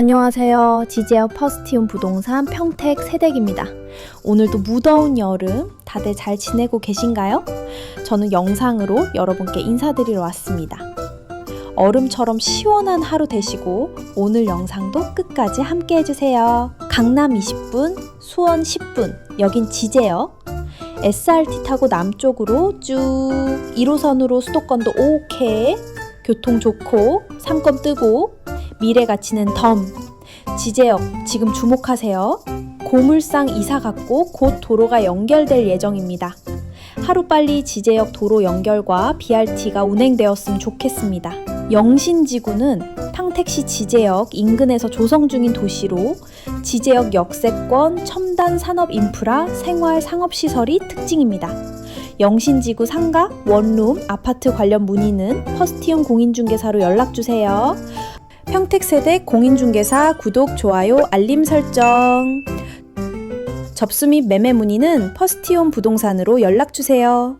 안녕하세요. 지제어 퍼스티움 부동산 평택 세댁입니다. 오늘도 무더운 여름 다들 잘 지내고 계신가요? 저는 영상으로 여러분께 인사드리러 왔습니다. 얼음처럼 시원한 하루 되시고 오늘 영상도 끝까지 함께 해주세요. 강남 20분, 수원 10분, 여긴 지제어. SRT 타고 남쪽으로 쭉 1호선으로 수도권도 오케이. 교통 좋고 삼권 뜨고 미래 가치는 덤. 지제역 지금 주목하세요. 고물상 이사 갔고 곧 도로가 연결될 예정입니다. 하루빨리 지제역 도로 연결과 BRT가 운행되었으면 좋겠습니다. 영신지구는 평택시 지제역 인근에서 조성 중인 도시로 지제역 역세권 첨단 산업 인프라 생활 상업 시설이 특징입니다. 영신지구 상가, 원룸, 아파트 관련 문의는 퍼스티움 공인중개사로 연락주세요. 평택세대 공인중개사 구독, 좋아요, 알림 설정. 접수 및 매매 문의는 퍼스티움 부동산으로 연락주세요.